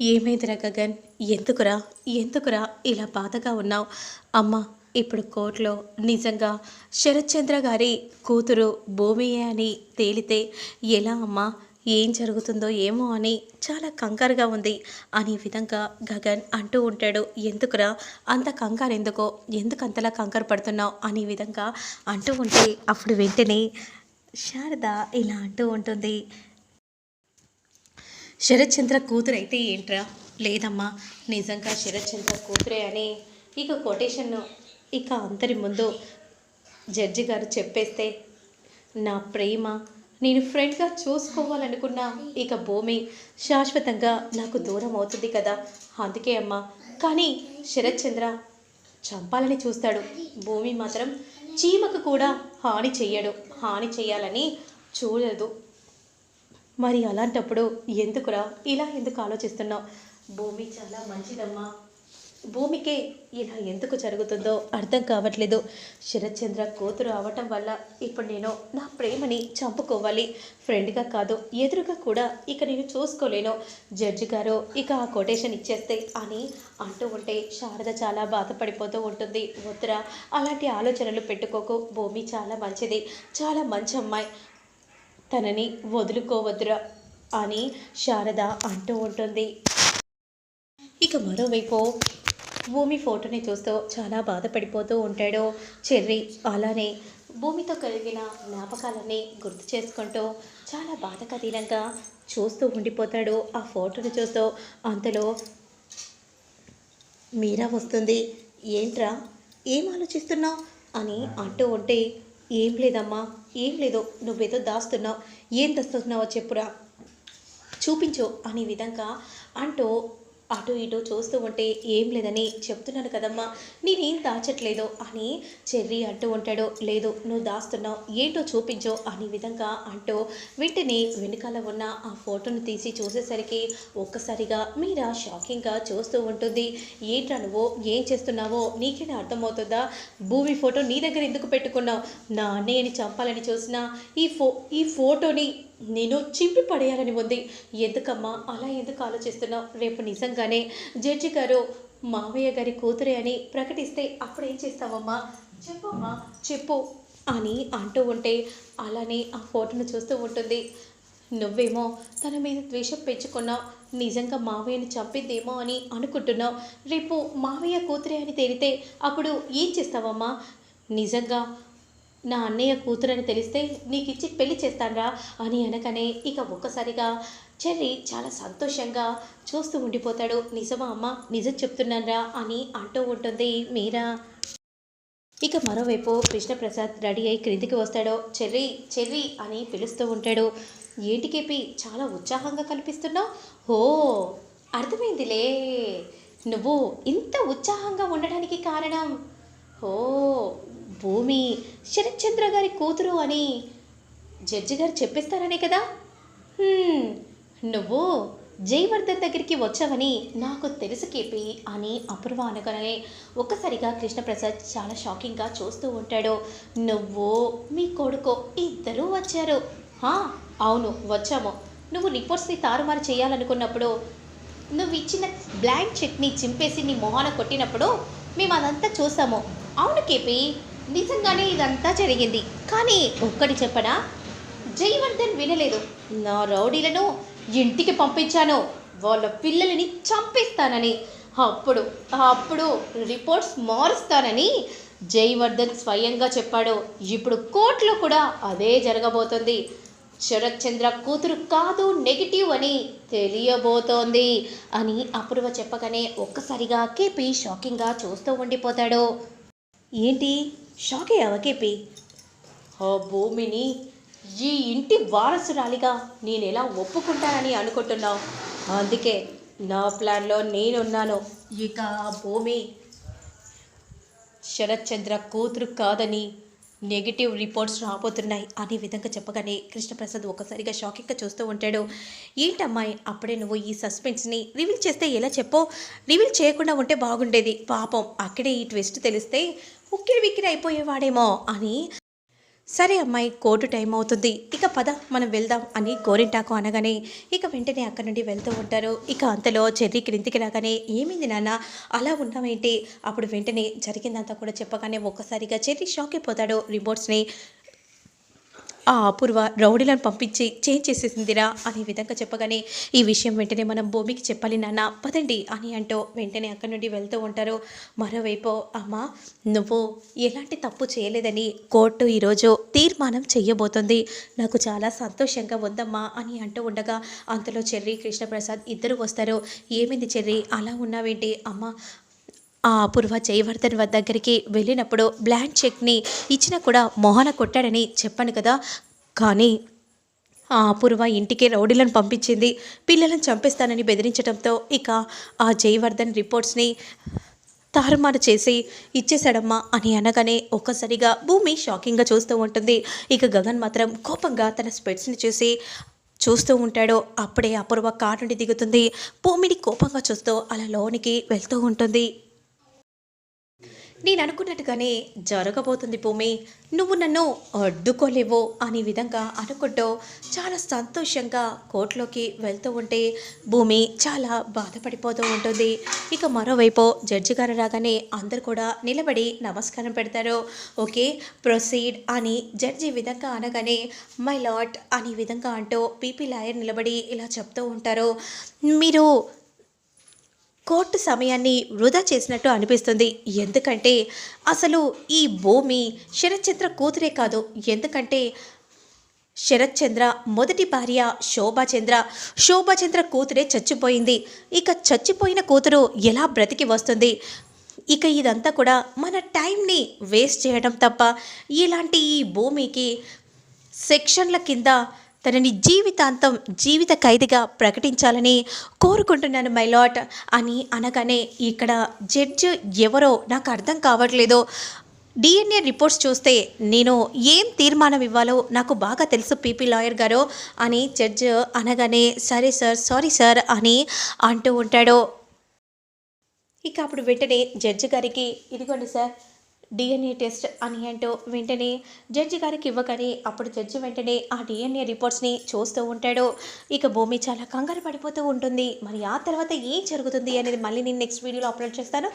ఏమైందిరా గగన్ ఎందుకురా? ఎందుకురా ఇలా బాధగా ఉన్నావు? అమ్మ ఇప్పుడు కోర్టులో నిజంగా శరత్చంద్ర గారి కూతురు భూమియే అని తేలితే ఎలా అమ్మా? ఏం జరుగుతుందో ఏమో అని చాలా కంగారుగా ఉంది అనే విధంగా గగన్ అంటూ ఉంటాడు. ఎందుకురా? అంత కంగారు ఎందుకో? ఎందుకు అంతలా కంగారు పడుతున్నావు? అనే విధంగా అంటూ ఉంటే అప్పుడు వెంటనే శారద ఇలా అంటూ ఉంటుంది. శరత్చంద్ర కూతురు అయితే ఏంట్రా? లేదమ్మా నిజంగా శరత్చంద్ర కూతురే అని ఇక కొటేషన్ ఇక అందరి ముందు జడ్జి గారు చెప్పేస్తే నా ప్రేమ నేను ఫ్రెండ్గా చూసుకోవాలనుకున్న ఇక భూమి శాశ్వతంగా నాకు దూరం అవుతుంది కదా. అందుకే అమ్మా. కానీ శరత్చంద్ర చంపాలని చూస్తాడు. భూమి మాత్రం చీమకు కూడా హాని చెయ్యడు. హాని చేయాలని చూడదు. మరి అలాంటప్పుడు ఎందుకురా? ఇలా ఎందుకు ఆలోచిస్తున్నావు? భూమి చాలా మంచిదమ్మా. భూమికే ఇలా ఎందుకు జరుగుతుందో అర్థం కావట్లేదు. శరత్చంద్ర కూతురు అవటం వల్ల ఇప్పుడు నేను నా ప్రేమని చంపుకోవాలి. ఫ్రెండ్గా కాదు ఎదురుగా కూడా ఇక నేను చూసుకోలేను. జడ్జి గారు ఇక ఆ కొటేషన్ ఇచ్చేస్తే అని అంటూ ఉంటే శారద చాలా బాధపడిపోతూ ఉంటుంది. వద్దురా అలాంటి ఆలోచనలు పెట్టుకోకు. భూమి చాలా మంచిది. చాలా మంచి అమ్మాయి. తనని వదులుకోవద్దురా అని శారద అంటూ ఉంటుంది. ఇక మరోవైపు భూమి ఫోటోని చూస్తూ చాలా బాధపడిపోతూ ఉంటాడు చెర్రి. అలానే భూమితో కలిగిన జ్ఞాపకాలన్నీ గుర్తు చేసుకుంటూ చాలా బాధకథీనంగా చూస్తూ ఉండిపోతాడు. ఆ ఫోటోని చూస్తూ అంతలో మీరా వస్తుంది. ఏంట్రా? ఏం ఆలోచిస్తున్నావు? అని అంటూ ఉంటే ఏం లేదమ్మా ఏం లేదు నువ్వేదో దాస్తున్నావు ఏం దాస్తున్నావో చెప్పురా. చూపించు అనే విధంగా అంటూ అటు ఇటు చూస్తూ ఉంటే ఏం లేదని చెప్తున్నాను కదమ్మా. నేనేం దాచట్లేదు అని చెర్రీ అంటూ ఉంటాడు లేదు నువ్వు దాస్తున్నావు ఏంటో చూపించో అనే విధంగా అంటూ వెంటనే వెనుకాల ఉన్న ఆ ఫోటోను తీసి చూసేసరికి ఒక్కసారిగా మీరా షాకింగ్గా చూస్తూ ఉంటుంది. ఏంట్రా నువ్వు? ఏం చేస్తున్నావో? నీకేనా అర్థమవుతుందా? భూమి ఫోటో నీ దగ్గర ఎందుకు పెట్టుకున్నావు? నా అన్నయ్యని చంపాలని చూసినా ఈ ఫో ఈ ఫోటోని నేను చింపి పడేయాలని ఉంది. ఎందుకమ్మా? అలా ఎందుకు ఆలోచిస్తున్నావు? రేపు నిజంగానే జడ్జి గారు మావయ్య గారి కూతురే అని ప్రకటిస్తే అప్పుడు ఏం చేస్తావమ్మా? చెప్పమ్మా. చెప్పు అని అంటూ ఉంటే అలానే ఆ ఫోటోను చూస్తూ ఉంటుంది. నువ్వేమో తన మీద ద్వేషం పెంచుకున్నావు నిజంగా మావయ్యని చంపిద్దేమో అని అనుకుంటున్నావు. రేపు మావయ్య కూతురే అని తేలితే అప్పుడు ఏం చేస్తావమ్మా? నిజంగా నా అన్నయ్య కూతురని తెలిస్తే నీకు ఇచ్చి పెళ్ళి చేస్తానరా అని అనగానే ఇక ఒక్కసారిగా చెర్రీ చాలా సంతోషంగా చూస్తూ ఉండిపోతాడు. నిజమా అమ్మ నిజం చెప్తున్నానరా అని అంటూ ఉంటుంది మీరా. ఇక మరోవైపు కృష్ణప్రసాద్ రెడీ అయి క్రిందికి వస్తాడో. చెర్రీ చెర్రీ అని పిలుస్తూ ఉంటాడు. ఏంటి కేపి చాలా ఉత్సాహంగా కనిపిస్తున్నావు? ఓ అర్థమైందిలే. నువ్వు ఇంత ఉత్సాహంగా ఉండడానికి కారణం? ఓ భూమి శరత్చంద్ర గారి కూతురు అని జడ్జి గారు చెప్పిస్తారనే కదా? నువ్వు జయవర్ధన్ దగ్గరికి వచ్చావని నాకు తెలుసు కేపి అని అపూర్వ అనగానే ఒక్కసారిగా కృష్ణప్రసాద్ చాలా షాకింగ్గా చూస్తూ ఉంటాడు. నువ్వు మీ కొడుకు ఇద్దరూ వచ్చారు. అవును వచ్చాము. నువ్వు రిపోర్ట్స్ని తారుమారు చేయాలనుకున్నప్పుడు నువ్వు ఇచ్చిన బ్లాంక్ చెక్ని చింపేసి నీ మొహాన కొట్టినప్పుడు మేము అదంతా చూసాము. అవును కేపి నిజంగానే ఇదంతా జరిగింది. కానీ ఒక్కటి చెప్పనా? జయవర్ధన్ వినలేదు. నా రౌడీలను ఇంటికి పంపించాను. వాళ్ళ పిల్లలని చంపిస్తానని. అప్పుడు అప్పుడు రిపోర్ట్స్ మారుస్తానని జయవర్ధన్ స్వయంగా చెప్పాడు. ఇప్పుడు కోర్టులో కూడా అదే జరగబోతుంది. శరత్ చంద్ర కూతురు కాదు నెగిటివ్ అని తెలియబోతోంది అని అపూర్వ చెప్పగానే ఒక్కసారిగా కేపీ షాకింగ్గా చూస్తూ ఉండిపోతాడు. ఏంటి? షాక్ అయ్యావా కేపీ? ఆ భూమిని ఈ ఇంటి వారసురాలిగా నేను ఎలా ఒప్పుకుంటానని అనుకుంటున్నావు? అందుకే నా ప్లాన్లో నేనున్నాను. ఇక ఆ భూమి శరత్చంద్ర కూతురు కాదని నెగిటివ్ రిపోర్ట్స్ రాబోతున్నాయి అనే విధంగా చెప్పగానే కృష్ణప్రసాద్ ఒకసారిగా షాకింగ్గా చూస్తూ ఉంటాడు. ఏంటమ్మాయి అప్పుడే నువ్వు ఈ సస్పెన్స్ని రివీల్ చేస్తే ఎలా చెప్పో? రివీల్ చేయకుండా ఉంటే బాగుండేది. పాపం అక్కడే ఈ ట్విస్ట్ తెలిస్తే ఉక్కిరి విక్కిరి అయిపోయేవాడేమో అని సరే అమ్మాయి కోర్టు టైం అవుతుంది. ఇక పద మనం వెళ్దాం అని గోరింటాకు అనగానే ఇక వెంటనే అక్కడి నుండి వెళ్తూ ఉంటారు. ఇక అంతలో చెర్రీ క్రిందికి రాగానే ఏమైంది నాన్న? అలా ఉన్నామేంటి అప్పుడు వెంటనే జరిగిందంతా కూడా చెప్పగానే ఒక్కసారిగా చెర్రీ షాక్ అయిపోతాడు. రిపోర్ట్స్ని ఆ అపూర్వ రౌడీలను పంపించి చేంజ్ చేసేసిందిరా అనే విధంగా చెప్పగానే ఈ విషయం వెంటనే మనం భూమికి చెప్పాలి నాన్న. పదండి అని అంటూ వెంటనే అక్కడి నుండి వెళ్తూ ఉంటారు. మరోవైపు అమ్మ నువ్వు ఎలాంటి తప్పు చేయలేదని కోర్టు ఈరోజు తీర్మానం చెయ్యబోతుంది. నాకు చాలా సంతోషంగా ఉందమ్మా అని అంటూ ఉండగా అంతలో చెర్రి కృష్ణప్రసాద్ ఇద్దరు వస్తారు. ఏమైంది చెర్రి? అలా ఉన్నావేంటి? అమ్మ ఆ అపూర్వ జయవర్ధన్ వద్ద దగ్గరికి వెళ్ళినప్పుడు బ్లాంక్ చెక్ని ఇచ్చినా కూడా మోహన కొట్టాడని చెప్పాను కదా. కానీ ఆ అపూర్వ ఇంటికి రౌడీలను పంపించింది. పిల్లలను చంపేస్తానని బెదిరించడంతో ఇక ఆ జయవర్ధన్ రిపోర్ట్స్ని తారుమారు చేసి ఇచ్చేశాడమ్మా అని అనగానే ఒక్కసారిగా భూమి షాకింగ్గా చూస్తూ ఉంటుంది. ఇక గగన్ మాత్రం కోపంగా తన స్పెట్స్ని చూసి చూస్తూ ఉంటాడు. అప్పుడే అపూర్వ కారు నుండి దిగుతుంది. భూమిని కోపంగా చూస్తూ అలా లోనికి వెళ్తూ ఉంటుంది. నేను అనుకున్నట్టుగానే జరగబోతుంది భూమి. నువ్వు నన్ను అడ్డుకోలేవు అనే విధంగా అనుకుంటూ చాలా సంతోషంగా కోర్టులోకి వెళ్తూ ఉంటే భూమి చాలా బాధపడిపోతూ ఉంటుంది. ఇక మరోవైపు జడ్జి గారు రాగానే అందరు కూడా నిలబడి నమస్కారం పెడతారు. ఓకే ప్రొసీడ్ అని జడ్జి ఈ విధంగా అనగానే మై లాట్ అనే విధంగా అంటూ పీపీ లాయర్ నిలబడి ఇలా చెప్తూ ఉంటారు. మీరు కోర్టు సమయాన్ని వృధా చేసినట్టు అనిపిస్తుంది. ఎందుకంటే అసలు ఈ భూమి శరత్చంద్ర కూతురే కాదు. ఎందుకంటే శరత్చంద్ర మొదటి భార్య శోభాచంద్ర. శోభాచంద్ర కూతురే చచ్చిపోయింది. ఇక చచ్చిపోయిన కూతురు ఎలా బ్రతికి వస్తుంది? ఇక ఇదంతా కూడా మన టైంని వేస్ట్ చేయడం తప్ప. ఇలాంటి ఈ భూమికి సెక్షన్ల కింద తనని జీవితాంతం జీవిత ఖైదీగా ప్రకటించాలని కోరుకుంటున్నాను మై లాట్ అని అనగానే ఇక్కడ జడ్జ్ ఎవరో నాకు అర్థం కావట్లేదు. డిఎన్ఏ రిపోర్ట్స్ చూస్తే నేను ఏం తీర్మానం ఇవ్వాలో నాకు బాగా తెలుసు పీపీ లాయర్ గారు అని జడ్జ్ అనగానే సరే సార్ సారీ సార్ అని అంటూ ఉంటాడు. ఇక అప్పుడు వెంటనే జడ్జి గారికి ఇదిగోండి సార్ డిఎన్ఏ టెస్ట్ అని అంటూ వెంటనే జడ్జి గారికి ఇవ్వగానే అప్పుడు జడ్జి వెంటనే ఆ డిఎన్ఏ రిపోర్ట్స్ని చూస్తూ ఉంటాడు. ఇక భూమి చాలా కంగారు పడిపోతూ ఉంటుంది. మరి ఆ తర్వాత ఏం జరుగుతుంది అనేది మళ్ళీ నేను నెక్స్ట్ వీడియోలో అప్లోడ్ చేస్తాను.